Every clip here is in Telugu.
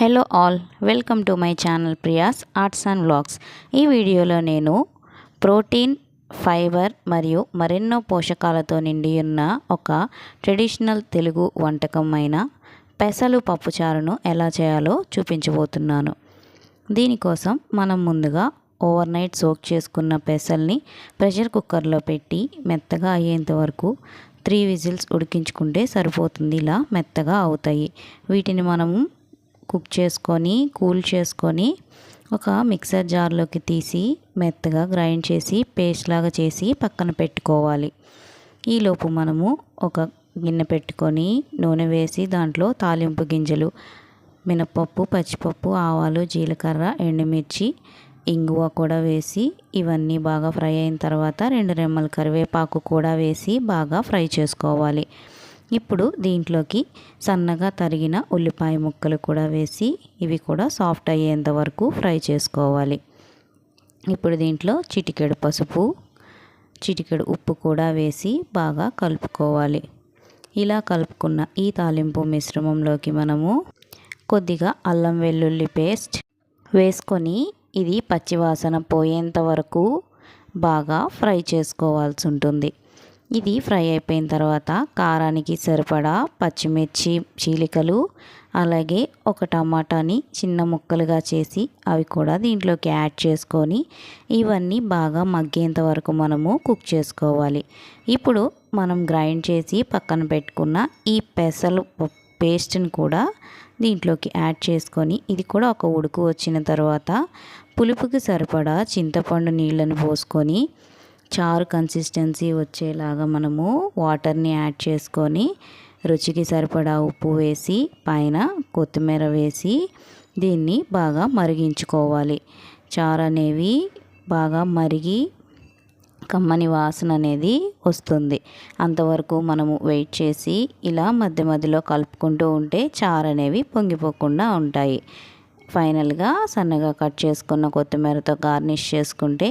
Hello all welcome to my channel Priya's arts and vlogs ఈ వీడియోలో నేను ప్రోటీన్ ఫైబర్ మరియు మరెన్నో పోషకాలతో నిండి ఉన్న ఒక ట్రెడిషనల్ తెలుగు వంటకం అయిన పెసలు పప్పుచారును ఎలా చేయాలో చూపించబోతున్నాను. దీనికోసం మనం ముందుగా ఓవర్ నైట్ సోక్ చేసుకున్న పెసల్ని ప్రెషర్ కుక్కర్లో పెట్టి మెత్తగా అయ్యేంత వరకు త్రీ విజిల్స్ ఉడికించుకుంటే సరిపోతుంది. ఇలా మెత్తగా అవుతాయి. వీటిని మనము కుక్ చేసుకొని కూల్ చేసుకొని ఒక మిక్సర్ జార్లోకి తీసి మెత్తగా గ్రైండ్ చేసి పేస్ట్ లాగా చేసి పక్కన పెట్టుకోవాలి. ఈలోపు మనము ఒక గిన్నె పెట్టుకొని నూనె వేసి దాంట్లో తాలింపు గింజలు మినపప్పు పచ్చిపప్పు ఆవాలు జీలకర్ర ఎండుమిర్చి ఇంగువ కూడా వేసి ఇవన్నీ బాగా ఫ్రై అయిన తర్వాత రెండు రెమ్మల కరివేపాకు కూడా వేసి బాగా ఫ్రై చేసుకోవాలి. ఇప్పుడు దీంట్లోకి సన్నగా తరిగిన ఉల్లిపాయ ముక్కలు కూడా వేసి ఇవి కూడా సాఫ్ట్ అయ్యేంత వరకు ఫ్రై చేసుకోవాలి. ఇప్పుడు దీంట్లో చిటికెడు పసుపు చిటికెడు ఉప్పు కూడా వేసి బాగా కలుపుకోవాలి. ఇలా కలుపుకున్న ఈ తాలింపు మిశ్రమంలోకి మనము కొద్దిగా అల్లం వెల్లుల్లి పేస్ట్ వేసుకొని ఇది పచ్చివాసన పోయేంత వరకు బాగా ఫ్రై చేసుకోవాల్సి ఉంటుంది. ఇది ఫ్రై అయిపోయిన తర్వాత కారానికి సరిపడా పచ్చిమిర్చి చీలికలు అలాగే ఒక టమాటాని చిన్న ముక్కలుగా చేసి అవి కూడా దీంట్లోకి యాడ్ చేసుకొని ఇవన్నీ బాగా మగ్గేంత వరకు మనము కుక్ చేసుకోవాలి. ఇప్పుడు మనం గ్రైండ్ చేసి పక్కన పెట్టుకున్న ఈ పెసలు పేస్ట్ని కూడా దీంట్లోకి యాడ్ చేసుకొని ఇది కూడా ఒక ఉడుకు వచ్చిన తర్వాత పులుపుకి సరిపడా చింతపండు నీళ్ళని పోసుకొని చారు కన్సిస్టెన్సీ వచ్చేలాగా మనము వాటర్ని యాడ్ చేసుకొని రుచికి సరిపడా ఉప్పు వేసి పైన కొత్తిమీర వేసి దీన్ని బాగా మరిగించుకోవాలి. చారు అనేవి బాగా మరిగి కమ్మని వాసన అనేది వస్తుంది. అంతవరకు మనము వెయిట్ చేసి ఇలా మధ్య మధ్యలో కలుపుకుంటూ ఉంటే చారు అనేవి పొంగిపోకుండా ఉంటాయి. ఫైనల్గా సన్నగా కట్ చేసుకున్న కొత్తిమీరతో గార్నిష్ చేసుకుంటే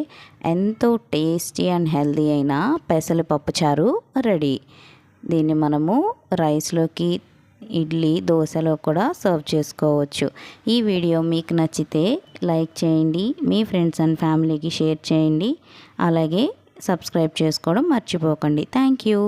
ఎంతో టేస్టీ అండ్ హెల్దీ అయిన పెసలు పప్పుచారు రెడీ. దీన్ని మనము రైస్లోకి ఇడ్లీ దోశలో కూడా సర్వ్ చేసుకోవచ్చు. ఈ వీడియో మీకు నచ్చితే లైక్ చేయండి మీ ఫ్రెండ్స్ అండ్ ఫ్యామిలీకి షేర్ చేయండి. అలాగే సబ్స్క్రైబ్ చేసుకోవడం మర్చిపోకండి. Thank you.